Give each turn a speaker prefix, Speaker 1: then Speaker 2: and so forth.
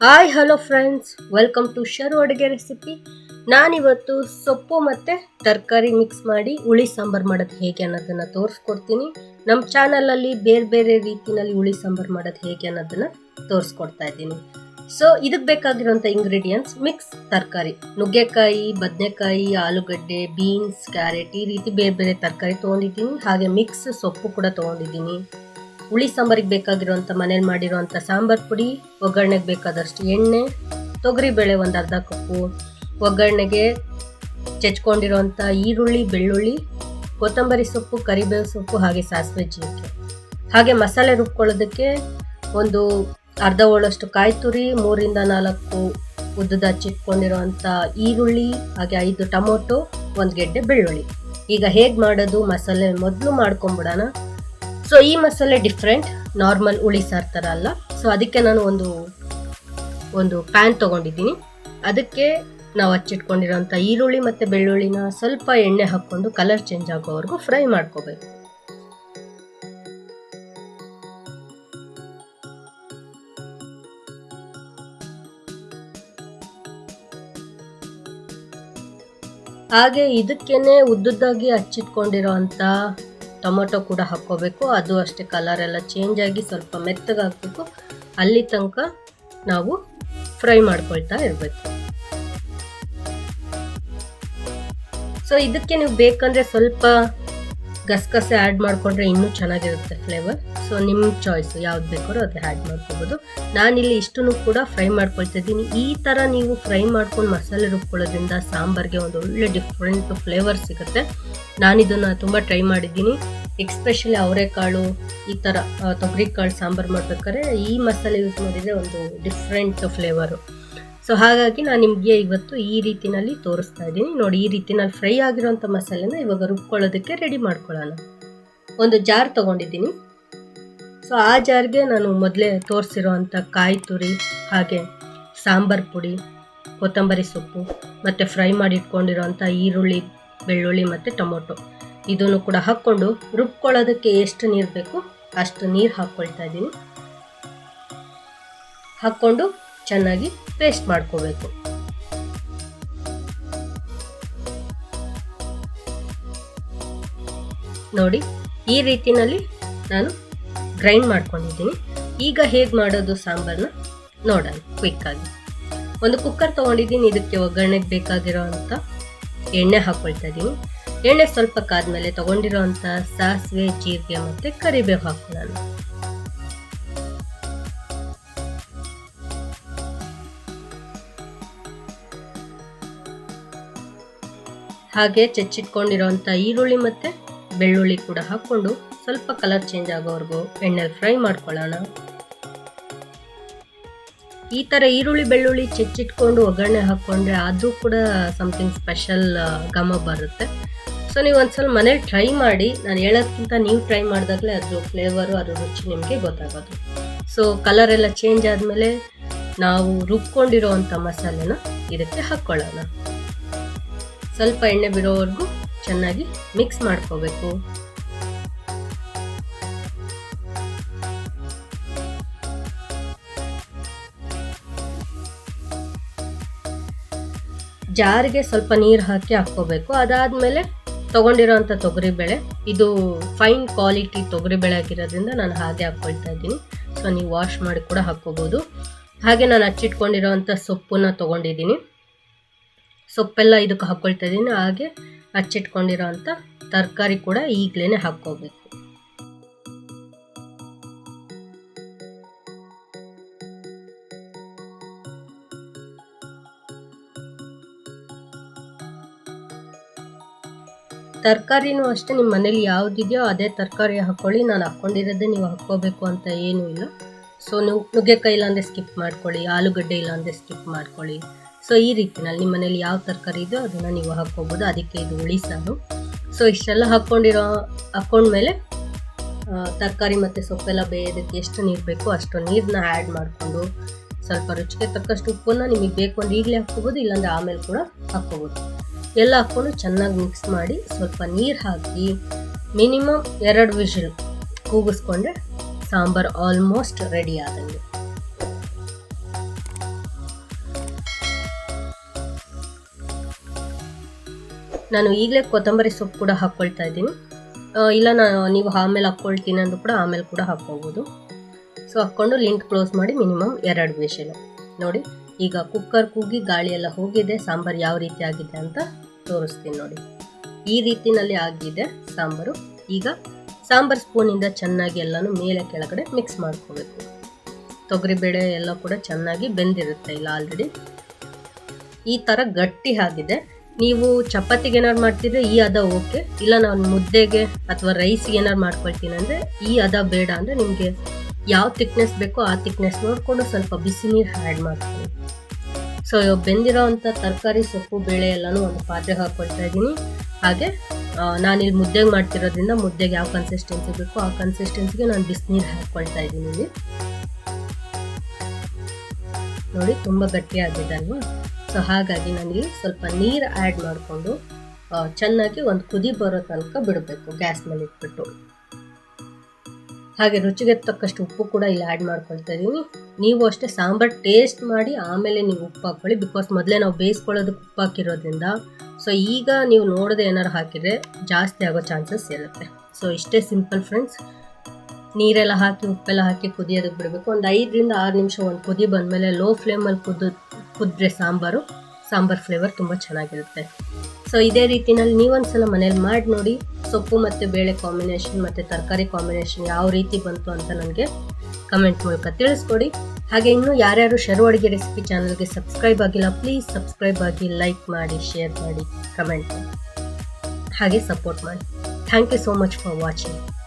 Speaker 1: Hi hello friends welcome to Sharu ಅಡುಗೆ recipe ನಾನಿವತ್ತು ಸೊಪ್ಪು ಮತ್ತು ತರಕಾರಿ ಮಿಕ್ಸ್ ಮಾಡಿ ಹುಳಿ ಸಾಂಬಾರು ಮಾಡೋದು ಹೇಗೆ ಅನ್ನೋದನ್ನು ತೋರಿಸ್ಕೊಡ್ತೀನಿ. ನಮ್ಮ ಚಾನಲಲ್ಲಿ ಬೇರೆ ಬೇರೆ ರೀತಿಯಲ್ಲಿ ಹುಳಿ ಸಾಂಬಾರು ಮಾಡೋದು ಹೇಗೆ ಅನ್ನೋದನ್ನು ತೋರಿಸ್ಕೊಡ್ತಾ ಇದ್ದೀನಿ. ಸೊ ಇದಕ್ಕೆ ಬೇಕಾಗಿರೋಂಥ ಇಂಗ್ರೀಡಿಯೆಂಟ್ಸ್ ಮಿಕ್ಸ್ ತರಕಾರಿ. ನುಗ್ಗೆಕಾಯಿ, ಬದನೆಕಾಯಿ, ಆಲೂಗಡ್ಡೆ ಬೀನ್ಸ್ ಕ್ಯಾರೆಟ್ ಈ ರೀತಿ ಬೇರೆ ಬೇರೆ ತರಕಾರಿ ತೊಗೊಂಡಿದ್ದೀನಿ. ಹಾಗೆ ಮಿಕ್ಸ್ ಸೊಪ್ಪು ಕೂಡ ತೊಗೊಂಡಿದ್ದೀನಿ. ಹುಳಿ ಸಾಂಬಾರಿಗೆ ಬೇಕಾಗಿರುವಂಥ ಮನೇಲಿ ಮಾಡಿರುವಂಥ ಸಾಂಬಾರು ಪುಡಿ, ಒಗ್ಗರಣೆಗೆ ಬೇಕಾದಷ್ಟು ಎಣ್ಣೆ ತೊಗರಿಬೇಳೆ ಒಂದು ಅರ್ಧ ಕಪ್ಪು, ಒಗ್ಗರಣೆಗೆ ಚೆಚ್ಕೊಂಡಿರುವಂಥ ಈರುಳ್ಳಿ, ಬೆಳ್ಳುಳ್ಳಿ, ಕೊತ್ತಂಬರಿ ಸೊಪ್ಪು, ಕರಿಬೇವು ಸೊಪ್ಪು, ಹಾಗೆ ಸಾಸಿವೆ ಜೀರಿಗೆ. ಹಾಗೆ ಮಸಾಲೆ ರುಬ್ಕೊಳ್ಳೋದಕ್ಕೆ ಒಂದು ಅರ್ಧ ಹೋಳಷ್ಟು ಕಾಯಿ ತುರಿ, ಮೂರಿಂದ ನಾಲ್ಕು ಉದ್ದದ ಹಚ್ಚಿಟ್ಕೊಂಡಿರೋಂಥ ಈರುಳ್ಳಿ, ಹಾಗೆ ಐದು ಟೊಮೊಟೊ, ಒಂದು ಗೆಡ್ಡೆ ಬೆಳ್ಳುಳ್ಳಿ. ಈಗ ಹೇಗೆ ಮಾಡೋದು? ಮಸಾಲೆ ಮೊದಲು ಮಾಡ್ಕೊಂಬಿಡೋಣ. ಸೊ ಈ ಮಸಾಲೆ ಡಿಫ್ರೆಂಟ್ ನಾರ್ಮಲ್ ಹುಳಿ ಸಾರು ಥರ ಅಲ್ಲ. ಸೊ ಅದಕ್ಕೆ ನಾನು ಒಂದು ಒಂದು ಪ್ಯಾನ್ ತೊಗೊಂಡಿದ್ದೀನಿ. ಅದಕ್ಕೆ ನಾವು ಹಚ್ಚಿಟ್ಕೊಂಡಿರೋಂಥ ಈರುಳ್ಳಿ ಮತ್ತು ಬೆಳ್ಳುಳ್ಳಿನ ಸ್ವಲ್ಪ ಎಣ್ಣೆ ಹಾಕ್ಕೊಂಡು ಕಲರ್ ಚೇಂಜ್ ಆಗೋವರೆಗೂ ಫ್ರೈ ಮಾಡ್ಕೋಬೇಕು. ಹಾಗೆ ಇದಕ್ಕೇನೆ ಉದ್ದುದ್ದಾಗಿ ಹಚ್ಚಿಟ್ಕೊಂಡಿರೋಂಥ ಟೊಮೊಟೊ ಕೂಡ ಹಾಕ್ಕೋಬೇಕು. ಅದು ಅಷ್ಟೇ ಕಲರ್ ಎಲ್ಲ ಚೇಂಜ್ ಆಗಿ ಸ್ವಲ್ಪ ಮೆತ್ತಗಾಗಬೇಕು. ಅಲ್ಲಿ ತನಕ ನಾವು ಫ್ರೈ ಮಾಡ್ಕೊಳ್ತಾ ಇರಬೇಕು. ಸೊ ಇದಕ್ಕೆ ನೀವು ಬೇಕಂದ್ರೆ ಸ್ವಲ್ಪ ಗಸಗಸೆ ಆ್ಯಡ್ ಮಾಡಿಕೊಂಡ್ರೆ ಇನ್ನೂ ಚೆನ್ನಾಗಿರುತ್ತೆ ಫ್ಲೇವರ್ ಸೊ ನಿಮ್ಮ ಚಾಯ್ಸು ಯಾವ್ದು ಬೇಕಾದ್ರೂ ಅದು ಆ್ಯಡ್ ಮಾಡ್ಕೋಬೋದು. ನಾನಿಲ್ಲಿ ಇಷ್ಟನ್ನು ಕೂಡ ಫ್ರೈ ಮಾಡ್ಕೊಳ್ತಾ ಇದ್ದೀನಿ. ಈ ಥರ ನೀವು ಫ್ರೈ ಮಾಡ್ಕೊಂಡು ಮಸಾಲೆ ರುಬ್ಕೊಳ್ಳೋದ್ರಿಂದ ಸಾಂಬಾರಿಗೆ ಒಂದು ಒಳ್ಳೆ ಡಿಫ್ರೆಂಟ್ ಫ್ಲೇವರ್ ಸಿಗುತ್ತೆ. ನಾನಿದನ್ನು ತುಂಬ ಟ್ರೈ ಮಾಡಿದ್ದೀನಿ. ಎಕ್ಸ್ಪೆಷಲಿ ಅವರೆಕಾಳು, ಈ ಥರ ತೊಗರಿಕಾಳು ಸಾಂಬಾರು ಮಾಡ್ಬೇಕಾದ್ರೆ ಈ ಮಸಾಲೆ ಯೂಸ್ ಮಾಡಿದರೆ ಒಂದು ಡಿಫ್ರೆಂಟ್ ಫ್ಲೇವರು ಸೊ ಹಾಗಾಗಿ ನಾನು ನಿಮಗೆ ಇವತ್ತು ಈ ರೀತಿನಲ್ಲಿ ತೋರಿಸ್ತಾ ಇದ್ದೀನಿ. ನೋಡಿ, ಈ ರೀತಿನಲ್ಲಿ ಫ್ರೈ ಆಗಿರೋಂಥ ಮಸಾಲೆನ ಇವಾಗ ರುಬ್ಕೊಳ್ಳೋದಕ್ಕೆ ರೆಡಿ ಮಾಡ್ಕೊಳ್ಳೋಣ. ಒಂದು ಜಾರ್ ತೊಗೊಂಡಿದ್ದೀನಿ. ಸೊ ಆ ಜಾರ್ಗೆ ನಾನು ಮೊದಲೇ ತೋರಿಸಿರೋ ಅಂಥ ಕಾಯಿ ತುರಿ, ಹಾಗೆ ಸಾಂಬಾರು ಪುಡಿ, ಕೊತ್ತಂಬರಿ ಸೊಪ್ಪು, ಮತ್ತು ಫ್ರೈ ಮಾಡಿ ಇಟ್ಕೊಂಡಿರೋಂಥ ಈರುಳ್ಳಿ, ಬೆಳ್ಳುಳ್ಳಿ ಮತ್ತು ಟೊಮೊಟೊ. ಇದನ್ನು ಕೂಡ ಹಾಕ್ಕೊಂಡು ರುಬ್ಕೊಳ್ಳೋದಕ್ಕೆ ಎಷ್ಟು ನೀರು ಬೇಕು ಅಷ್ಟು ನೀರು ಹಾಕ್ಕೊಳ್ತಾ ಇದ್ದೀನಿ. ಹಾಕ್ಕೊಂಡು ಚೆನ್ನಾಗಿ ಪೇಸ್ಟ್ ಮಾಡ್ಕೋಬೇಕು. ನೋಡಿ, ಈ ರೀತಿನಲ್ಲಿ ನಾನು ಗ್ರೈಂಡ್ ಮಾಡ್ಕೊಂಡಿದ್ದೀನಿ. ಈಗ ಹೇಗೆ ಮಾಡೋದು ಸಾಂಬಾರನ್ನ ನೋಡೋಣ ಕ್ವಿಕ್ಕಾಗಿ ಒಂದು ಕುಕ್ಕರ್ ತೊಗೊಂಡಿದ್ದೀನಿ, ಇದಕ್ಕೆ ಒಗ್ಗರಣೆಗೆ ಬೇಕಾಗಿರೋ ಅಂಥ ಎಣ್ಣೆ ಹಾಕ್ಕೊಳ್ತಾ ಇದ್ದೀನಿ ಎಣ್ಣೆ ಸ್ವಲ್ಪ ಕಾದ್ಮೇಲೆ ತೊಗೊಂಡಿರೋ ಸಾಸಿವೆ, ಜೀರಿಗೆ ಮತ್ತು ಕರಿಬೇವು ಹಾಕ್ಕೊಳ್ಳೋಣ ಹಾಗೆ ಚೆಚ್ಚಿಟ್ಕೊಂಡಿರೋಂಥ ಈರುಳ್ಳಿ ಮತ್ತು ಬೆಳ್ಳುಳ್ಳಿ ಕೂಡ ಹಾಕ್ಕೊಂಡು ಸ್ವಲ್ಪ ಕಲರ್ ಚೇಂಜ್ ಆಗೋವರೆಗೂ ಎಣ್ಣೆಲಿ ಫ್ರೈ ಮಾಡ್ಕೊಳ್ಳೋಣ. ಈ ಥರ ಈರುಳ್ಳಿ ಬೆಳ್ಳುಳ್ಳಿ ಚೆಚ್ಚಿಟ್ಕೊಂಡು ಒಗ್ಗರಣೆ ಹಾಕ್ಕೊಂಡ್ರೆ ಅದು ಕೂಡ ಸಮಥಿಂಗ್ ಸ್ಪೆಷಲ್ ಘಮ ಬರುತ್ತೆ. ಸೊ ನೀವು ಒಂದ್ಸಲ ಮನೇಲಿ ಟ್ರೈ ಮಾಡಿ, ನಾನು ಹೇಳೋದ್ಕಿಂತ ನೀವು ಟ್ರೈ ಮಾಡಿದಾಗಲೇ ಅದ್ರ ಫ್ಲೇವರು ಅದ್ರ ರುಚಿ ನಿಮಗೆ ಗೊತ್ತಾಗೋದು. ಸೊ ಕಲರ್ ಎಲ್ಲ ಚೇಂಜ್ ಆದಮೇಲೆ ನಾವು ರುಬ್ಕೊಂಡಿರೋ ಅಂಥ ಮಸಾಲೆನ ಇದಕ್ಕೆ ಹಾಕ್ಕೊಳ್ಳೋಣ ಸ್ವಲ್ಪ ಎಣ್ಣೆ ಬಿಡೋವರೆಗೂ ಚೆನ್ನಾಗಿ ಮಿಕ್ಸ್ ಮಾಡ್ಕೋಬೇಕು. ಜಾರಿಗೆ ಸ್ವಲ್ಪ ನೀರು ಹಾಕಿ ಹಾಕ್ಕೋಬೇಕು. ಅದಾದಮೇಲೆ ತೊಗೊಂಡಿರೋಂಥ ತೊಗರಿಬೇಳೆ, ಇದು ಫೈನ್ ಕ್ವಾಲಿಟಿ ತೊಗರಿಬೇಳೆ ಆಗಿರೋದ್ರಿಂದ ನಾನು ಹಾಗೆ ಹಾಕ್ಕೊಳ್ತಾ ಇದ್ದೀನಿ. ಸೊ ನೀವು ವಾಶ್ ಮಾಡಿ ಕೂಡ ಹಾಕ್ಕೋಬೋದು. ಹಾಗೆ ನಾನು ಹಚ್ಚಿಟ್ಕೊಂಡಿರೋವಂಥ ಸೊಪ್ಪನ್ನ ತೊಗೊಂಡಿದ್ದೀನಿ. ಸೊಪ್ಪೆಲ್ಲ ಇದಕ್ಕೆ ಹಾಕ್ಕೊಳ್ತಾ ಇದ್ದೀನಿ ಹಾಗೆ ಹಚ್ಚಿಟ್ಕೊಂಡಿರೋ ಅಂಥ ತರಕಾರಿ ಕೂಡ ಈಗಲೇ ಹಾಕ್ಕೋಬೇಕು. ತರಕಾರಿನೂ ಅಷ್ಟೇ, ನಿಮ್ಮ ಮನೇಲಿ ಯಾವುದಿದೆಯೋ ಅದೇ ತರಕಾರಿ ಹಾಕ್ಕೊಳ್ಳಿ. ನಾನು ಹಾಕ್ಕೊಂಡಿರೋದೇ ನೀವು ಹಾಕ್ಕೋಬೇಕು ಅಂತ ಏನೂ ಇಲ್ಲ. ಸೊ ನುಗ್ಗೆಕಾಯಿ ಇಲ್ಲಾಂದರೆ ಸ್ಕಿಪ್ ಮಾಡ್ಕೊಳ್ಳಿ, ಆಲೂಗಡ್ಡೆ ಇಲ್ಲಾಂದರೆ ಸ್ಕಿಪ್ ಮಾಡ್ಕೊಳ್ಳಿ. ಸೊ ಈ ರೀತಿನಲ್ಲಿ ನಿಮ್ಮ ಮನೇಲಿ ಯಾವ ತರಕಾರಿ ಇದೆಯೋ ಅದನ್ನು ನೀವು ಹಾಕ್ಕೊಬೋದು. ಅದಕ್ಕೆ ಇದು ಹುಳಿ ಸಾರು ಸೊ ಇಷ್ಟೆಲ್ಲ ಹಾಕ್ಕೊಂಡಿರೋ ಹಾಕ್ಕೊಂಡ್ಮೇಲೆ ತರಕಾರಿ ಮತ್ತು ಸೊಪ್ಪೆಲ್ಲ ಬೇಯೋದಕ್ಕೆ ಎಷ್ಟು ನೀರು ಬೇಕೋ ಅಷ್ಟು ನೀರನ್ನ ಆ್ಯಡ್ ಮಾಡಿಕೊಂಡು ಸ್ವಲ್ಪ ರುಚಿಗೆ ತಕ್ಕಷ್ಟು ಉಪ್ಪನ್ನು ನಿಮಗೆ ಬೇಕು ಅಂದ್ರೆ ಈಗಲೇ ಹಾಕ್ಕೋಬೋದು, ಇಲ್ಲಾಂದರೆ ಆಮೇಲೆ ಕೂಡ ಹಾಕ್ಕೋಬೋದು. ಎಲ್ಲ ಹಾಕ್ಕೊಂಡು ಚೆನ್ನಾಗಿ ಮಿಕ್ಸ್ ಮಾಡಿ ಸ್ವಲ್ಪ ನೀರು ಹಾಕಿ ಮಿನಿಮಮ್ ಎರಡು ವಿಷಲ್ ಕೂಗಿಸ್ಕೊಂಡ್ರೆ ಸಾಂಬಾರು ಆಲ್ಮೋಸ್ಟ್ ರೆಡಿ ಆದಂಗೆ. ನಾನು ಈಗಲೇ ಕೊತ್ತಂಬರಿ ಸೊಪ್ಪು ಕೂಡ ಹಾಕ್ಕೊಳ್ತಾ ಇದ್ದೀನಿ. ಇಲ್ಲ ನಾನು ನೀವು ಆಮೇಲೆ ಹಾಕ್ಕೊಳ್ತೀನಿ ಅಂದರೂ ಕೂಡ ಆಮೇಲೆ ಕೂಡ ಹಾಕ್ಕೋಬೋದು ಸೊ ಹಾಕ್ಕೊಂಡು ಲಿಂಟ್ ಕ್ಲೋಸ್ ಮಾಡಿ ಮಿನಿಮಮ್ ಎರಡು ವಿಷಲು ನೋಡಿ, ಈಗ ಕುಕ್ಕರ್ ಕೂಗಿ ಗಾಳಿ ಎಲ್ಲ ಹೋಗಿದೆ, ಸಾಂಬಾರು ಯಾವ ರೀತಿ ಆಗಿದೆ ಅಂತ ತೋರಿಸ್ತೀನಿ ನೋಡಿ. ಈ ರೀತಿನಲ್ಲಿ ಆಗಿದೆ ಸಾಂಬಾರು. ಈಗ ಸಾಂಬಾರು ಸ್ಪೂನಿಂದ ಚೆನ್ನಾಗಿ ಎಲ್ಲನೂ ಮೇಲೆ ಕೆಳಗಡೆ ಮಿಕ್ಸ್ ಮಾಡ್ಕೋಬೇಕು. ತೊಗರಿಬೇಳೆ ಎಲ್ಲ ಕೂಡ ಚೆನ್ನಾಗಿ ಬೆಂದಿರುತ್ತೆ, ಇಲ್ಲ ಆಲ್ರೆಡಿ ಈ ಥರ ಗಟ್ಟಿ ಆಗಿದೆ. ನೀವು ಚಪಾತಿಗೆ ಏನಾರು ಮಾಡ್ತಿದ್ರೆ ಈ ಹದ ಓಕೆ. ಇಲ್ಲ ನಾನು ಮುದ್ದೆಗೆ ಅಥವಾ ರೈಸ್ಗೆ ಏನಾರು ಮಾಡ್ಕೊಳ್ತೀನಿ ಅಂದರೆ ಈ ಹದ ಬೇಡ ಅಂದರೆ ನಿಮಗೆ ಯಾವ ತಿಕ್ನೆಸ್ ಬೇಕೋ ಆ ತಿಕ್ನೆಸ್ ನೋಡಿಕೊಂಡು ಸ್ವಲ್ಪ ಬಿಸಿ ನೀರು ಆ್ಯಡ್ ಮಾಡ್ತೀನಿ ಸೊ ಇವಾಗ ಬೆಂದಿರೋ ತರಕಾರಿ, ಸೊಪ್ಪು, ಬೇಳೆ ಎಲ್ಲನೂ ಒಂದು ಪಾತ್ರೆ ಹಾಕ್ಕೊಳ್ತಾ ಇದ್ದೀನಿ. ಹಾಗೆ ನಾನು ನಾನಿಲ್ಲಿ ಮುದ್ದೆಗೆ ಮಾಡ್ತಿರೋದ್ರಿಂದ ಮುದ್ದೆಗೆ ಯಾವ ಕನ್ಸಿಸ್ಟೆನ್ಸಿ ಬೇಕೋ ಆ ಕನ್ಸಿಸ್ಟೆನ್ಸಿಗೆ ನಾನು ಬಿಸಿನೀರು ಹಾಕ್ಕೊಳ್ತಾ ಇದ್ದೀನಿ ಇಲ್ಲಿ. ನೋಡಿ, ತುಂಬ ಗಟ್ಟಿಯಾಗಿದೆ ಅಲ್ವಾ? ಸೊ ಹಾಗಾಗಿ ನನಗೆ ಸ್ವಲ್ಪ ನೀರು ಆ್ಯಡ್ ಮಾಡಿಕೊಂಡು ಚೆನ್ನಾಗಿ ಒಂದು ಕುದಿ ಬರೋ ತನಕ ಬಿಡಬೇಕು ಗ್ಯಾಸ್ ಮೇಲೆ ಇಟ್ಬಿಟ್ಟು. ಹಾಗೆ ರುಚಿಗೆ ತಕ್ಕಷ್ಟು ಉಪ್ಪು ಕೂಡ ಇಲ್ಲಿ ಆ್ಯಡ್ ಮಾಡ್ಕೊಳ್ತಾ ಇದ್ದೀನಿ. ನೀವು ಅಷ್ಟೇ ಸಾಂಬಾರು ಟೇಸ್ಟ್ ಮಾಡಿ, ಆಮೇಲೆ ನೀವು ಉಪ್ಪು ಹಾಕ್ಕೊಳ್ಳಿ. ಬಿಕಾಸ್ ಮೊದಲೇ ನಾವು ಬೇಯಿಸ್ಕೊಳ್ಳೋದಕ್ಕೆ ಉಪ್ಪು ಹಾಕಿರೋದ್ರಿಂದ ಸೊ ಈಗ ನೀವು ನೋಡದೆ ಏನಾರು ಹಾಕಿದರೆ ಜಾಸ್ತಿ ಆಗೋ ಚಾನ್ಸಸ್ ಇರುತ್ತೆ. ಸೊ ಇಷ್ಟೇ ಸಿಂಪಲ್ ಫ್ರೆಂಡ್ಸ್ ನೀರೆಲ್ಲ ಹಾಕಿ, ಉಪ್ಪೆಲ್ಲ ಹಾಕಿ ಕುದಿಯೋದಕ್ಕೆ ಬಿಡಬೇಕು. ಒಂದು ಐದರಿಂದ ಆರು ನಿಮಿಷ ಒಂದು ಕುದಿ ಬಂದಮೇಲೆ ಲೋ ಫ್ಲೇಮಲ್ಲಿ ಕುದ್ದು ಕುದ್ರೆ ಸಾಂಬಾರು. ಸಾಂಬಾರು ಫ್ಲೇವರ್ ತುಂಬ ಚೆನ್ನಾಗಿರುತ್ತೆ. ಸೊ ಇದೇ ರೀತಿನಲ್ಲಿ ನೀವೊಂದ್ಸಲ ಮನೇಲಿ ಮಾಡಿ ನೋಡಿ. ಸೊಪ್ಪು ಮತ್ತು ಬೇಳೆ ಕಾಂಬಿನೇಷನ್ ಮತ್ತು ತರಕಾರಿ ಕಾಂಬಿನೇಷನ್ ಯಾವ ರೀತಿ ಬಂತು ಅಂತ ನನಗೆ ಕಮೆಂಟ್ ಮೂಲಕ ತಿಳಿಸ್ಕೊಡಿ. ಹಾಗೆ ಇನ್ನು ಯಾರ್ಯಾರು ಶರು ಅಡುಗೆ ರೆಸಿಪಿ ಚಾನಲ್ಗೆ ಸಬ್ಸ್ಕ್ರೈಬ್ ಆಗಿಲ್ಲ ಪ್ಲೀಸ್ ಸಬ್ಸ್ಕ್ರೈಬ್ ಆಗಿ ಲೈಕ್ ಮಾಡಿ ಶೇರ್ ಮಾಡಿ ಕಮೆಂಟ್ ಹಾಗೆ ಸಪೋರ್ಟ್ ಮಾಡಿ. Thank you so much for watching